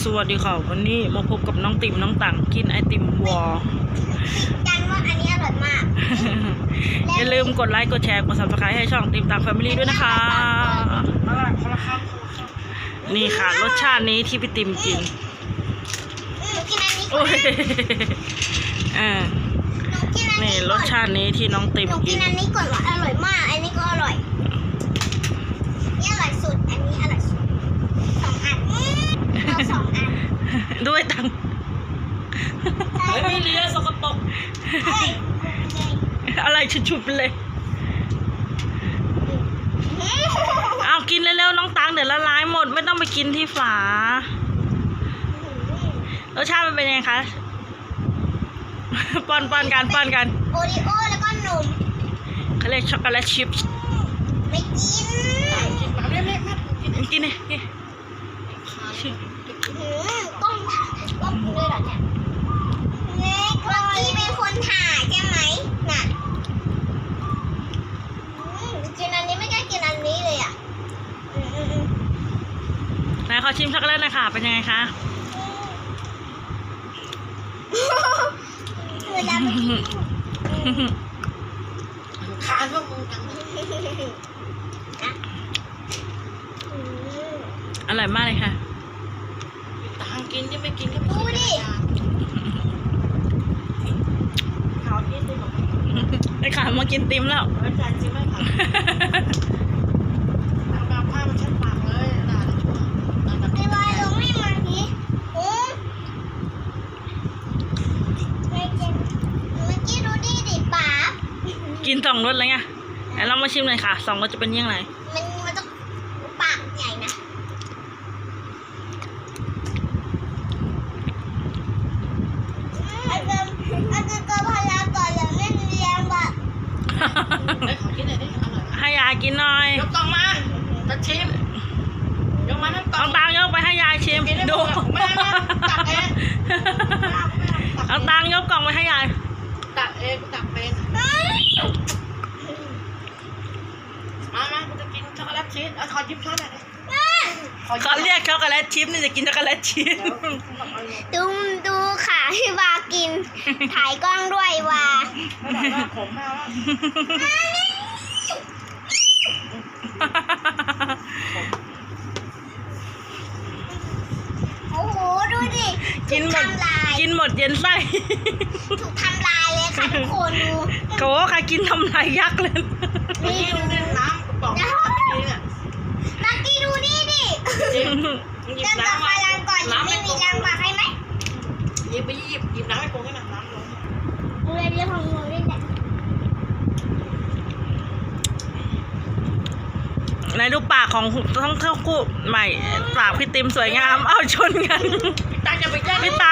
สวัสดีค่ะวันนี้มาพบกับน้องติ่มน้องต่างกินไอติมวอลกันว่าอันนี้อร่อยมาก อย่าลืมกดไลค์กดแชร์กด subscribe ให้ช่องติ่มต่างแฟมิลี่ด้วยนะคะ นี่ค่ะรสชาตินี้ที่พี่ติมกินหนูกินอันนี้ก่โอ้อนยเออหนูกินอันนี่นี้รก่อสนชาตินี้ที่น้องติมหนูกิกินนอันนี้ก่อนว่าอร่อยมาก อันนี้ก็อร่อยนี่อร่อยสุด อันนี้อร่อยสุดสองอันเอาสองอัน ด้วยตังค์ใช่ไม่เลียสกปรกเอ้ยอะไรชุบๆไปเลย เอากินเร็วๆน้องตังเดี๋ยวละลายหมด ไม่ต้องไปกินที่ฝารสชาติมันเป็นยังไงคะป้อนป้อนกันป้อนกันโอริโอแล้วก็นมเขาเรียกช็อกโกแลตชิพส์ไม่กินกินดิกิน หืมกล้องถ่ายกล้องด้วยเหรอเนี่ยเล็กเมื่อกี้เป็นคนถ่ายใช่ไหมน่ะอืมกินอันนี้ไม่กล้ากินอันนี้เลยอะอืมอืมอืม ไหนขอ ชิมช็อกโกแลตหนะคะเป็นยังไงคะเวลาไปกินคานพวกมึงจังเลยอืมอร่อยมากเลยค่ะตามกินที่ไม่กินก็ดูดิเขาที่ได้บอกไอ้ขามากินติมแล้วอาจารย์จริงไหมคะเอาปากผ้ามาเช็ดปากเลยด่าชั่วด่าแบบ ไอ้วายลงไม่มาทีอืมไม่กินเมื่อกี้ดูดิดิป๋า กินสองรสเลยไงไหนลองมาชิมหน่อยค่ะสองรสจะเป็นยังไงมันมันต้องปากใหญ่นะอาจารย์อาจารย์ก็พลาก่อนแล้วไม่เรียนแบบได้ขอกินหน่อยดิอร่อยให้ยายกินหน่อยยกกล่องมาจะชิมยกมาทั้งกล่เอาองตังค์ยกไปให้ยายชิมกินได้หมดู ดอะไม่ไม่ตักเอง เอาตังค์ยกกล่องไปให้ยาย ตักเองตักเป็นมามากูจะกินช็อกโกแลตชีสเอาขอจิบช้อนหน่อยดิขอเขาเรียกช็อกโกแลตชิพนี่จะกินช็อกโกแลตชิพดูดูค่ะที่วากิน ถ่ายกล้องด้วยวาไม่บอกว่าผมมาว่าโอ้โห ดูดิกินหมดทำลายกินหมดเย็นไส้ ถูกทำลาย เลยค่ะทุกคนดูโกใครกินทำลายยักษ์เลยนี่ดูดิน้ำกระป๋องจริงอะลักกี้ดูนี่ดิจริงหยิบจะต่อน้ำพมาลังก่อนยังน้ำไม่ไม่มีมีรังปากให้ไหมหยิบไปหยิบหยิบน้ำให้โกงให้หน่อยน้ำลงดูเลยเรื่องของหนูด้วยแหละไหนดูปากของทั้งเท่าคู่ใหม่ปากพี่ติมสวยงาม เอาชนกันตาจะไปแย่งพี่ตัง